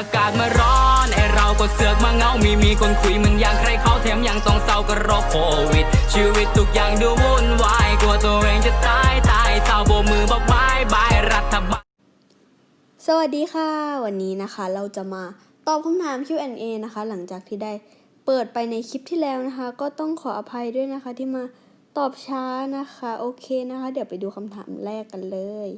อากาศมาร้อน ไอเราก็เสือกมาเงา มีมีคนคุยมันอย่างใครเขาแถมยังต้องเศร้าก็รคโควิด ชีวิตทุกอย่างดูวุ่นวายกลัวตัวเองจะตายตายเศร้าโบมือบอกบายบายรัฐบาลสวัสดีค่ะ วันนี้นะคะเราจะมาตอบคำถาม Q&A นะคะ หลังจากที่ได้เปิดไปในคลิปที่แล้วนะคะ ก็ต้องขออภัยด้วยนะคะที่มาตอบช้านะคะ โอเคนะคะ เดี๋ยวไปดูคำถามแรกกันเลย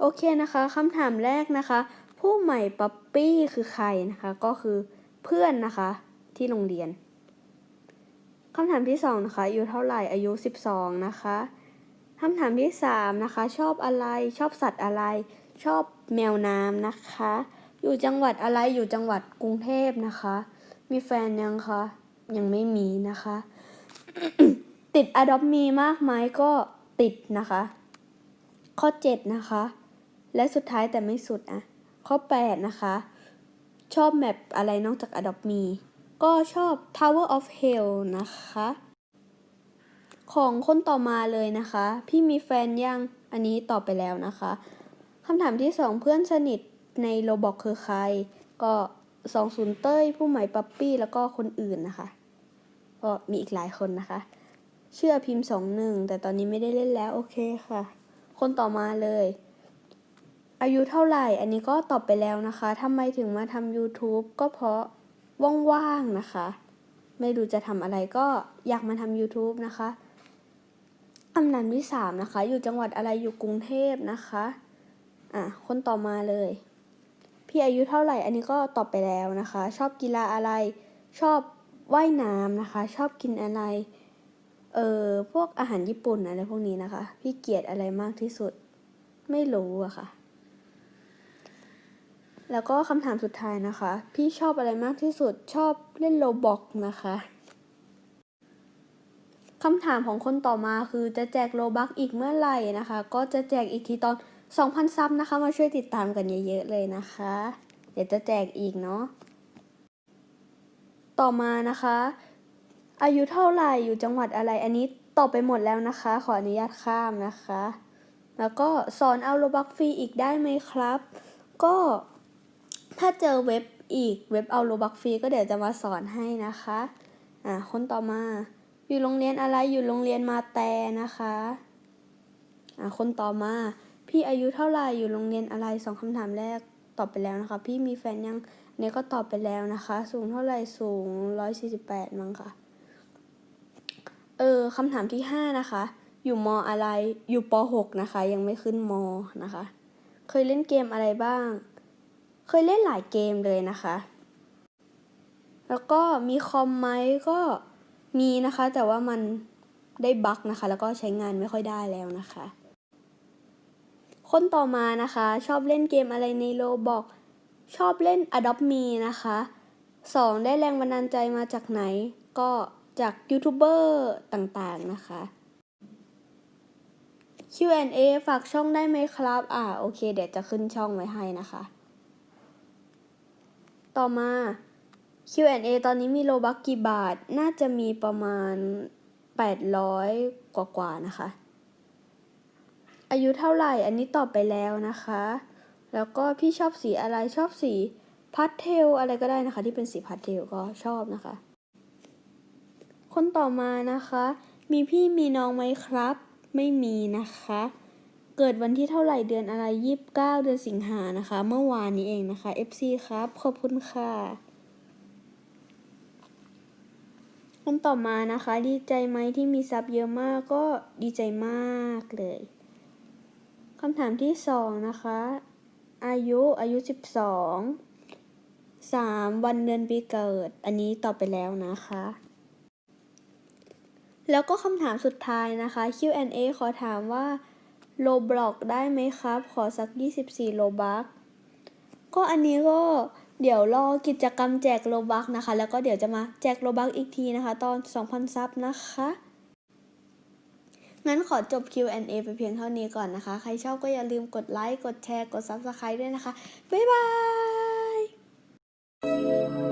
โอเคนะคะคำถามแรกนะคะ ผู้ใหม่ป๊อปปี้คือใครนะคะ ก็คือเพื่อนนะคะ ที่โรงเรียนคำถามที่สองนะคะอายุเท่าไหร่อายุ12นะคะคำถามที่สามนะคะ ชอบอะไรชอบสัตว์อะไร ชอบแมวน้ำนะคะ อยู่จังหวัดอะไรอยู่จังหวัดกรุงเทพนะคะ มีแฟนยังคะยังไม่มีนะคะ ติด Adopt Me มากไหมก็ติดนะคะ ข้อ7นะคะ และสุดท้ายแต่ไม่สุดอะ ข้อ 8 นะคะ ชอบแมปอะไรนอกจาก Adopt Me ก็ชอบ Tower of Hell นะคะ ของคนต่อมาเลยนะคะ พี่มีแฟนยัง อันนี้ตอบไปแล้วนะคะคำถามที่ 2 เพื่อนสนิทในโรบอกคือใคร ก็20เต้ย ผู้ใหม่ปั๊ปปี้ แล้วก็คนอื่นนะคะ ก็มีอีกหลายคนนะคะ เชื่อพิมพ์สองหนึ่งแต่ตอนนี้ไม่ได้เล่นแล้ว โอเคค่ะ คนต่อมาเลย อายุเท่าไหร่ อันนี้ก็ตอบไปแล้วนะคะทำไมถึงมาทำ YouTube ก็เพราะว่างๆนะคะ ไม่รู้จะทำอะไรก็อยากมาทำ YouTube นะคะคำถามที่สามนะคะ อยู่จังหวัดอะไรอยู่กรุงเทพนะคะ อะ คนต่อมาเลย พี่อายุเท่าไหร่ อันนี้ก็ตอบไปแล้วนะคะ ชอบกีฬาอะไร ชอบว่ายน้ำนะคะ ชอบกินอะไร เออพวกอาหารญี่ปุ่นอะไรพวกนี้นะคะ พี่เกลียดอะไรมากที่สุด ไม่รู้อะค่ะ แล้วก็คำถามสุดท้ายนะคะ พี่ชอบอะไรมากที่สุดชอบเล่นโลบอกนะคะคำถามของคนต่อมาคือจะแจกโลบักอีกเมื่อไหร่นะคะ ก็จะแจกอีกทีตอน 2,000 ซับนะคะ มาช่วยติดตามกันเยอะๆเลยนะคะ เดี๋ยวจะแจกอีกเนาะต่อมานะคะ อายุเท่าไหร่อยู่จังหวัดอะไรอันนี้ตอบไปหมดแล้วนะคะ ขออนุญาตข้ามนะคะ แล้วก็สอนเอาโลบักฟรีอีกได้ไหมครับ ก็ ถ้าเจอเว็บอีกเว็บเอาโลบักฟรีก็เดี๋ยวจะมาสอนให้นะคะ อ่า คนต่อมา อยู่โรงเรียนอะไร อยู่โรงเรียนมาแต่นะคะ อ่า คนต่อมา พี่อายุเท่าไหร่ อยู่โรงเรียนอะไรสองคำถามแรกตอบไปแล้วนะคะ พี่มีแฟนยังอันนี้ก็ตอบไปแล้วนะคะ สูงเท่าไหร่ สูงร้อยสี่สิบแปดมั้งค่ะ เออคำถามที่ห้านะคะ อยู่มอะไร อยู่ปหกนะคะ ยังไม่ขึ้นมนะคะ เคยเล่นเกมอะไรบ้าง เคยเล่นหลายเกมเลยนะคะ แล้วก็มีคอมไหมก็มีนะคะ แต่ว่ามันได้บั๊กนะคะ แล้วก็ใช้งานไม่ค่อยได้แล้วนะคะ คนต่อมานะคะ ชอบเล่นเกมอะไรในโลบอกชอบเล่น Adopt Me นะคะสองได้แรงบันดาลใจมาจากไหน ก็จากยูทูบเบอร์ต่างๆนะคะ Q&A ฝากช่องได้ไหมครับ อ่า โอเค เดี๋ยวจะขึ้นช่องไว้ให้นะคะ ต่อมา Q&A ตอนนี้มีโลบักกี่บาท น่าจะมีประมาณ 800 กว่าๆนะคะ อายุเท่าไหร่ อันนี้ตอบไปแล้วนะคะ แล้วก็พี่ชอบสีอะไร ชอบสีพัสเทลอะไรก็ได้นะคะ ที่เป็นสีพัสเทลก็ชอบนะคะ คนต่อมานะคะ มีพี่มีน้องไหมครับ ไม่มีนะคะ เกิดวันที่เท่าไหร่เดือนอะไรยี่สิบเก้าเดือนสิงหานะคะ เมื่อวานนี้เองนะคะ FC ครับ ขอบคุณค่ะคนต่อมานะคะ ดีใจไหมที่มีซับเยอะมากก็ดีใจมากเลยคำถามที่สองนะคะ อายุอายุสิบสองสามวันเดือนปีเกิด อันนี้ตอบไปแล้วนะคะ แล้วก็คำถามสุดท้ายนะคะ Q&A ขอถามว่า โลบล็อกได้ไหมครับ ขอสัก 24 โลบักก็อันนี้ก็เดี๋ยวรอกิจกรรมแจกโลบักนะคะ แล้วก็เดี๋ยวจะมาแจกโลบักอีกทีนะคะ ตอน 2,000 ซับนะคะ งั้นขอจบ Q&A ไปเพียงเท่านี้ก่อนนะคะ ใครชอบก็อย่าลืมกดไลค์ กดแชร์ กด Subscribe ด้วยนะคะ บ๊ายบาย